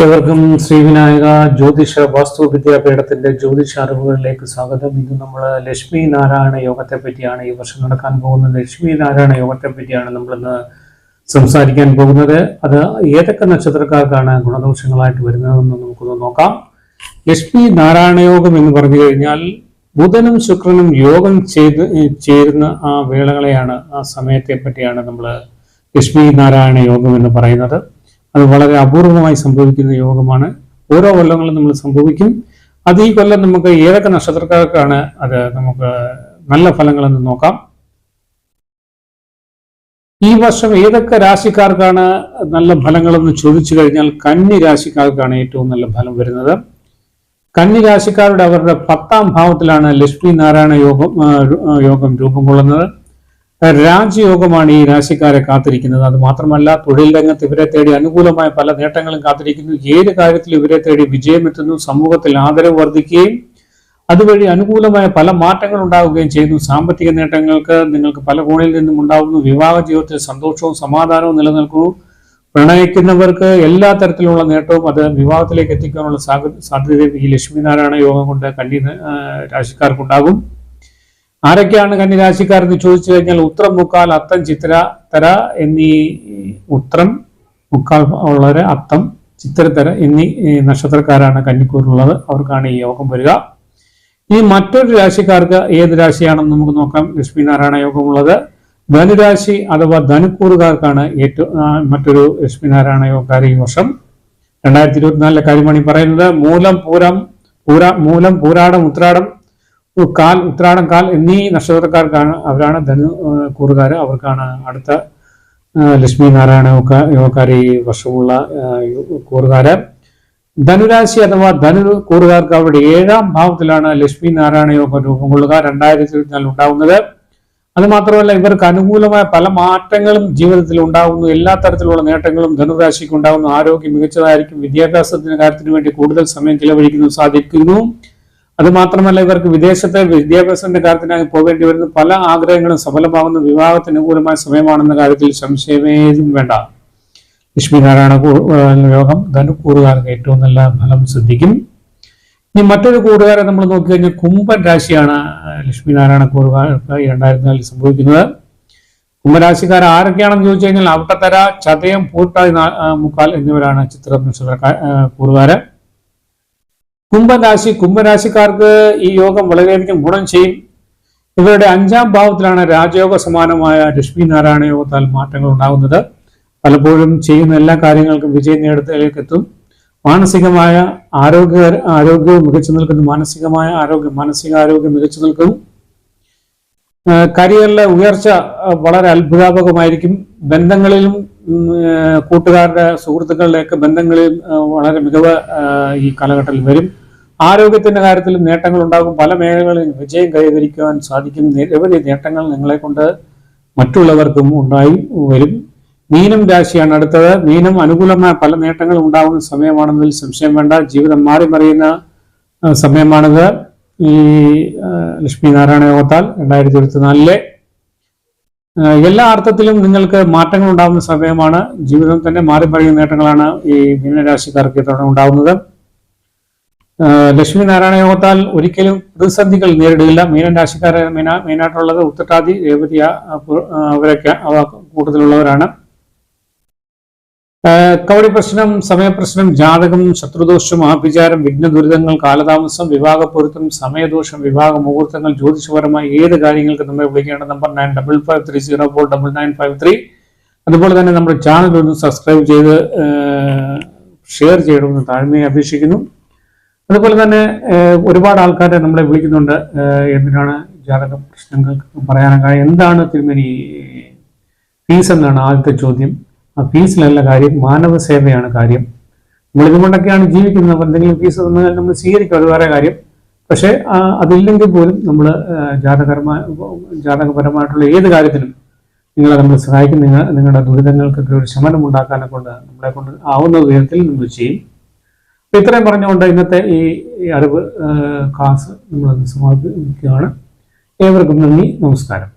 ഏവർക്കും ശ്രീവിനായക ജ്യോതിഷ വാസ്തു വിദ്യാപീഠത്തിന്റെ ജ്യോതിഷ അറിവുകളിലേക്ക് സ്വാഗതം. ഇന്ന് നമ്മൾ ലക്ഷ്മി നാരായണ യോഗത്തെ പറ്റിയാണ് ഈ വർഷം നടക്കാൻ പോകുന്നത്. ലക്ഷ്മി നാരായണ യോഗത്തെ പറ്റിയാണ് നമ്മളിന്ന് സംസാരിക്കാൻ പോകുന്നത്. അത് ഏതൊക്കെ നക്ഷത്രക്കാർക്കാണ് ഗുണദോഷങ്ങളായിട്ട് വരുന്നതെന്ന് നമുക്കൊന്ന് നോക്കാം. ലക്ഷ്മി നാരായണ യോഗം എന്ന് പറഞ്ഞു കഴിഞ്ഞാൽ ബുധനും ശുക്രനും യോഗം ചെയ്ത് ചേരുന്ന ആ വേളകളെയാണ് ആ സമയത്തെ പറ്റിയാണ് നമ്മൾ ലക്ഷ്മി നാരായണ യോഗം എന്ന് പറയുന്നത്. അത് വളരെ അപൂർവമായി സംഭവിക്കുന്ന യോഗമാണ്. ഓരോ കൊല്ലങ്ങളും നമ്മൾ സംഭവിക്കും. അത് ഈ കൊല്ലം നമുക്ക് ഏതൊക്കെ നക്ഷത്രക്കാർക്കാണ് അത് നമുക്ക് നല്ല ഫലങ്ങളെന്ന് നോക്കാം. ഈ വർഷം ഏതൊക്കെ രാശിക്കാർക്കാണ് നല്ല ഫലങ്ങളെന്ന് ചോദിച്ചു കഴിഞ്ഞാൽ കന്നി രാശിക്കാർക്കാണ് ഏറ്റവും നല്ല ഫലം വരുന്നത്. കന്നി രാശിക്കാരുടെ അവരുടെ പത്താം ഭാവത്തിലാണ് ലക്ഷ്മി നാരായണ യോഗം യോഗം രൂപം കൊള്ളുന്നത്. രാജയോഗമാണ് ഈ രാശിക്കാരെ കാത്തിരിക്കുന്നത്. അത് മാത്രമല്ല തൊഴിൽ രംഗത്ത് ഇവരെ തേടി അനുകൂലമായ പല നേട്ടങ്ങളും കാത്തിരിക്കുന്നു. ഏത് കാര്യത്തിൽ ഇവരെ തേടി വിജയമെത്തുന്നു. സമൂഹത്തിൽ ആദരവ് വർദ്ധിക്കുകയും അതുവഴി അനുകൂലമായ പല മാറ്റങ്ങൾ ഉണ്ടാവുകയും ചെയ്യുന്നു. സാമ്പത്തിക നേട്ടങ്ങൾക്ക് നിങ്ങൾക്ക് പല കോണിൽ നിന്നും ഉണ്ടാവുന്നു. വിവാഹ ജീവിതത്തിൽ സന്തോഷവും സമാധാനവും നിലനിൽക്കുന്നു. പ്രണയിക്കുന്നവർക്ക് എല്ലാ തരത്തിലുള്ള നേട്ടവും അത് വിവാഹത്തിലേക്ക് എത്തിക്കാനുള്ള സാധ്യത ഈ ലക്ഷ്മിനാരായണ യോഗം കൊണ്ട് കണ്ണി രാശിക്കാർക്കുണ്ടാകും. ആരൊക്കെയാണ് കന്നിരാശിക്കാർ എന്ന് ചോദിച്ചു കഴിഞ്ഞാൽ ഉത്രം മുക്കാൽ അത്തം ചിത്ര തര എന്നീ ഉത്രം മുക്കാൽ ഉള്ളവര് അത്തം ചിത്രത്തര എന്നീ നക്ഷത്രക്കാരാണ് കന്നിക്കൂറിലുള്ളത്. അവർക്കാണ് ഈ യോഗം വരിക. ഈ മറ്റൊരു രാശിക്കാർക്ക് ഏത് രാശിയാണെന്ന് നമുക്ക് നോക്കാം. ലക്ഷ്മി നാരായണ യോഗമുള്ളത്. ധനുരാശി അഥവാ ധനുക്കൂറുകാർക്കാണ് ഏറ്റവും മറ്റൊരു ലക്ഷ്മി നാരായണ യോഗക്കാർ ഈ വർഷം. രണ്ടായിരത്തി ഇരുപത്തിനാലിലെ കാര്യമാണ് ഈ പറയുന്നത്. മൂലം പൂരം പൂരാ മൂലം പൂരാടം ഉത്രാടം കാൽ ഉത്രാടം കാൽ എന്നീ നക്ഷത്രക്കാർക്കാണ് അവരാണ് ധനു കൂറുകാർ അവർക്കാണ് അടുത്ത ലക്ഷ്മി നാരായണ യോഗ- യോഗക്കാർ ഈ വർഷമുള്ള കൂറുകാർ ധനുരാശി അഥവാ ധനു കൂറുകാർക്ക് അവരുടെ ഏഴാം ഭാവത്തിലാണ് ലക്ഷ്മി നാരായണ യോഗം രൂപം കൊള്ളുക രണ്ടായിരത്തി ഇരുപത്തിനാലിൽ ഉണ്ടാവുന്നത്. അത് മാത്രമല്ല ഇവർക്ക് അനുകൂലമായ പല മാറ്റങ്ങളും ജീവിതത്തിൽ ഉണ്ടാകുന്നു എല്ലാ തരത്തിലുള്ള നേട്ടങ്ങളും ധനുരാശിക്ക് ഉണ്ടാകുന്നു ആരോഗ്യം മികച്ചതായിരിക്കും. വിദ്യാഭ്യാസത്തിന്റെ കാര്യത്തിന് വേണ്ടി കൂടുതൽ സമയം ചിലവഴിക്കുന്നു സാധിക്കുന്നു. അത് മാത്രമല്ല ഇവർക്ക് വിദേശത്തെ വിദ്യാഭ്യാസത്തിന്റെ കാര്യത്തിനായി പോകേണ്ടി വരുന്ന പല ആഗ്രഹങ്ങളും സഫലമാകുന്ന വിവാഹത്തിന് അനുകൂലമായ സമയമാണെന്ന കാര്യത്തിൽ സംശയമേതും വേണ്ട. ലക്ഷ്മി നാരായണ യോഗം ധനുക്കൂറുകാർക്ക് ഏറ്റവും നല്ല ഫലം സിദ്ധിക്കും. ഇനി മറ്റൊരു കൂറുകാരെ നമ്മൾ നോക്കിക്കഴിഞ്ഞാൽ കുംഭൻ രാശിയാണ് ലക്ഷ്മി നാരായണ കൂറുകാർക്ക് രണ്ടായിരത്തി നാലിൽ സംഭവിക്കുന്നത്. കുംഭരാശിക്കാർ ആരൊക്കെയാണെന്ന് ചോദിച്ചു കഴിഞ്ഞാൽ അവട്ടത്തര ചതയം പൂട്ടായി നാ- മുക്കാൽ എന്നിവരാണ് ചിത്ര കൂറുകാര്. കുംഭരാശി കുംഭരാശിക്കാർക്ക് ഈ യോഗം വളരെയധികം ഗുണം ചെയ്യും. ഇവരുടെ അഞ്ചാം ഭാവത്തിലാണ് രാജയോഗ സമാനമായ ലക്ഷ്മി നാരായണ യോഗത്താൽ മാറ്റങ്ങൾ ഉണ്ടാകുന്നത്. പലപ്പോഴും ചെയ്യുന്ന എല്ലാ കാര്യങ്ങൾക്കും വിജയം നേടുന്നതിലേക്ക് എത്തും. മാനസികമായ ആരോഗ്യ ആരോഗ്യവും മികച്ചു നിൽക്കുന്നു. മാനസികമായ ആരോഗ്യം മാനസിക ആരോഗ്യം മികച്ചു നിൽക്കും കരിയറിലെ ഉയർച്ച വളരെ അത്ഭുതാപകമായിരിക്കും. ബന്ധങ്ങളിലും കൂട്ടുകാരുടെ സുഹൃത്തുക്കളുടെയൊക്കെ ബന്ധങ്ങളിൽ വളരെ മികവ് ഈ കാലഘട്ടത്തിൽ വരും. ആരോഗ്യത്തിന്റെ കാര്യത്തിൽ നേട്ടങ്ങൾ ഉണ്ടാകും. പല മേഖലകളിൽ വിജയം കൈവരിക്കുവാൻ സാധിക്കും. നിരവധി നേട്ടങ്ങൾ നിങ്ങളെ കൊണ്ട് മറ്റുള്ളവർക്കും ഉണ്ടായി വരും. മീനം രാശിയാണ് അടുത്തത്. മീനം അനുകൂലമായ പല നേട്ടങ്ങളും ഉണ്ടാകുന്ന സമയമാണെന്നതിൽ സംശയം വേണ്ട. ജീവിതം മാറി മറിയുന്ന സമയമാണിത്. ഈ ലക്ഷ്മി നാരായണ യോഗത്താൽ രണ്ടായിരത്തി ഇരുപത്തിനാലിലെ എല്ലാ അർത്ഥത്തിലും നിങ്ങൾക്ക് മാറ്റങ്ങൾ ഉണ്ടാകുന്ന സമയമാണ്. ജീവിതം തന്നെ മാറി മറിയുന്ന നേട്ടങ്ങളാണ് ഈ മീനരാശിക്കാർക്ക് ഇത്തവണ ഉണ്ടാകുന്നത്. ലക്ഷ്മി നാരായണ യോഗത്താൽ ഒരിക്കലും പ്രതിസന്ധികൾ നേരിടുകയില്ല. മീനൻ രാശിക്കാരെ മീന മെയിനായിട്ടുള്ളത് ഉത്തട്ടാതി രേവതി അവരൊക്കെ അവ കൂടുതലുള്ളവരാണ്. ആ, കവടി പ്രശ്നം സമയപ്രശ്നം ജാതകം ശത്രുദോഷം ആഭിചാരം വിഘ്ന ദുരിതങ്ങൾ കാലതാമസം വിവാഹപ്പൊരുത്തം സമയദോഷം വിവാഹ മുഹൂർത്തങ്ങൾ ജ്യോതിഷപരമായ ഏത് കാര്യങ്ങൾക്ക് നമ്മെ വിളിക്കേണ്ട number nine double five three zero four double nine five three. അതുപോലെ തന്നെ നമ്മുടെ ചാനൽ ഒന്ന് സബ്സ്ക്രൈബ് ചെയ്ത് ഷെയർ ചെയ്യണമെന്ന് താഴ്മയെ അപേക്ഷിക്കുന്നു. അതുപോലെ തന്നെ ഒരുപാട് ആൾക്കാരെ നമ്മളെ വിളിക്കുന്നുണ്ട്. എന്തിനാണ് ജാതക പ്രശ്നങ്ങൾ പറയാനൊക്കെ എന്താണ് തിരുമേനി ഫീസ് എന്നാണ് ആദ്യത്തെ ചോദ്യം. ആ ഫീസിലല്ല കാര്യം മാനവ സേവയാണ് കാര്യം. നമ്മൾ ഇതുകൊണ്ടൊക്കെയാണ് ജീവിക്കുന്നത്. അപ്പം എന്തെങ്കിലും ഫീസ് തന്നാൽ നമ്മൾ സ്വീകരിക്കും. അത് വേറെ കാര്യം. പക്ഷേ അതില്ലെങ്കിൽ പോലും നമ്മൾ ജാതകരമായ ജാതകപരമായിട്ടുള്ള ഏത് കാര്യത്തിനും നിങ്ങളെ നമ്മൾ സഹായിക്കും. നിങ്ങൾ നിങ്ങളുടെ ദുരിതങ്ങൾക്കൊക്കെ ഒരു ശമനം ഉണ്ടാക്കാനെ കൊണ്ട് നമ്മളെ കൊണ്ട് ആവുന്ന വിധത്തിൽ നമ്മൾ ചെയ്യും. ഇത്രയും പറഞ്ഞുകൊണ്ട് ഇന്നത്തെ ഈ അറിവ് ക്ലാസ് നമ്മൾ സമാപിക്കുകയാണ്. ഏവർക്കും നന്ദി നമസ്കാരം.